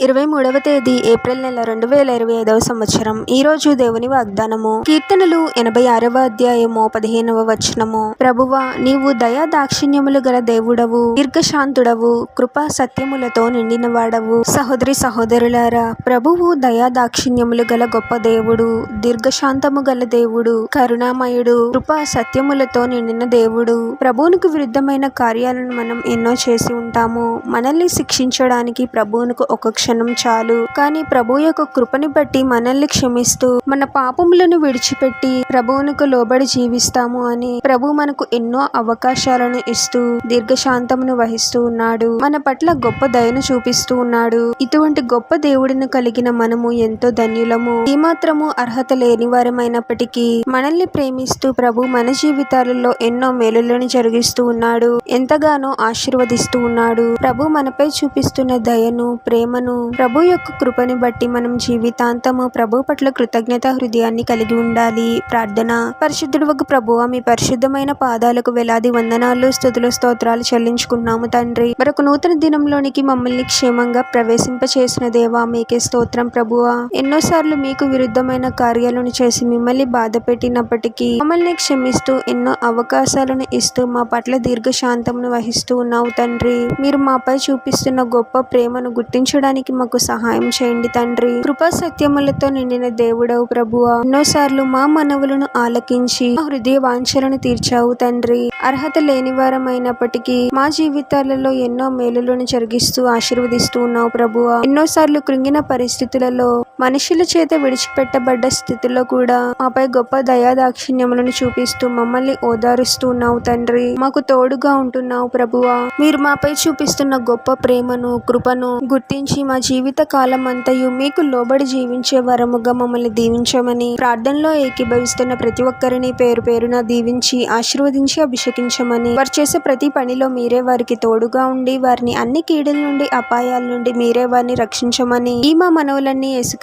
ఇరవై మూడవ తేదీ ఏప్రిల్ నెల రెండు వేల ఇరవై ఐదవ సంవత్సరం. ఈ రోజు దేవుని వాగ్దానము. కీర్తనలు ఎనభై ఆరవ అధ్యాయము పదిహేనవ వచనము. ప్రభువా నీవు దయా దాక్షిణ్యములు గల దేవుడవు దీర్ఘశాంతుడవు కృపా సత్యములతో నిండిన వాడవు. సహోదరి సహోదరులారా ప్రభువు దయా దాక్షిణ్యములు గల గొప్ప దేవుడు దీర్ఘశాంతము గల దేవుడు కరుణామయుడు కృపా సత్యములతో నిండిన దేవుడు. ప్రభువునికి విరుద్ధమైన కార్యాలను మనం ఎన్నో చేసి ఉంటాము. మనల్ని శిక్షించడానికి ప్రభువునకు ఒక క్షణం చాలు. కానీ ప్రభు యొక్క కృపని బట్టి మనల్ని క్షమిస్తూ మన పాపములను విడిచిపెట్టి ప్రభువునకు లోబడి జీవిస్తాము అని ప్రభు మనకు ఎన్నో అవకాశాలను ఇస్తూ దీర్ఘశాంతమును వహిస్తూ ఉన్నాడు. మన పట్ల గొప్ప దయను చూపిస్తూ ఉన్నాడు. ఇటువంటి గొప్ప దేవుడిని కలిగిన మనము ఎంతో ధన్యులము. ఏమాత్రము అర్హత లేని వారమైనప్పటికీ మనల్ని ప్రేమిస్తూ ప్రభు మన జీవితాలలో ఎన్నో మేలులను జరిగిస్తూ ఉన్నాడు. ఎంతగానో ఆశీర్వదిస్తూ ఉన్నాడు. ప్రభు మనపై చూపిస్తున్న దయను ప్రేమను ప్రభు యొక్క కృపని బట్టి మనం జీవితాంతము ప్రభు పట్ల కృతజ్ఞత హృదయాన్ని కలిగి ఉండాలి. ప్రార్థన. పరిశుద్ధుడు ఒక ప్రభువ మీ పరిశుద్ధమైన పాదాలకు వేలాది వందనాలు స్థుతుల స్తోత్రాలు చెల్లించుకున్నాము తండ్రి. మరొక నూతన దినంలోనికి మమ్మల్ని క్షేమంగా ప్రవేశింప చేసిన దేవా మీకే స్తోత్రం ప్రభువా. ఎన్నోసార్లు మీకు విరుద్ధమైన కార్యాలను చేసి మిమ్మల్ని బాధ పెట్టినప్పటికీ మమ్మల్ని క్షమిస్తూ ఎన్నో అవకాశాలను ఇస్తూ మా పట్ల దీర్ఘశాంతమును వహిస్తూ ఉన్నావు తండ్రి. మీరు మాపై చూపిస్తున్న గొప్ప ప్రేమను గుర్తించడానికి మాకు సహాయం చేయండి తండ్రి. కృపా సత్యములతో నిండిన దేవుడవు ప్రభువా. ఎన్నోసార్లు మా మనవులను ఆలకించి మా హృదయ వాంఛలను తీర్చావు తండ్రి. అర్హత లేని వారమైనప్పటికీ మా జీవితాలలో ఎన్నో మేలులను జరిగిస్తూ ఆశీర్వదిస్తూ ఉన్నావు ప్రభువా. ఎన్నోసార్లు కృంగిన పరిస్థితులలో మనుషుల చేత విడిచిపెట్టబడ్డ స్థితిలో కూడా మాపై గొప్ప దయాదాక్షిణ్యములను చూపిస్తూ మమ్మల్ని ఓదారుస్తూ ఉన్నావు తండ్రి. మాకు తోడుగా ఉంటున్నావు ప్రభువా. మీరు మాపై చూపిస్తున్న గొప్ప ప్రేమను కృపను గుర్తించి మా జీవిత కాలం అంతయు మీకు లోబడి జీవించే వరముగా మమ్మల్ని దీవించమని ప్రార్థనలో ఏకీభవిస్తున్న ప్రతి ఒక్కరిని పేరు పేరున దీవించి ఆశీర్వదించి అభిషేకించమని వారు చేసే ప్రతి పనిలో మీరే వారికి తోడుగా ఉండి వారిని అన్ని కీడుల నుండి అపాయాల నుండి మీరే వారిని రక్షించమని ఈ మా మనవులన్నీ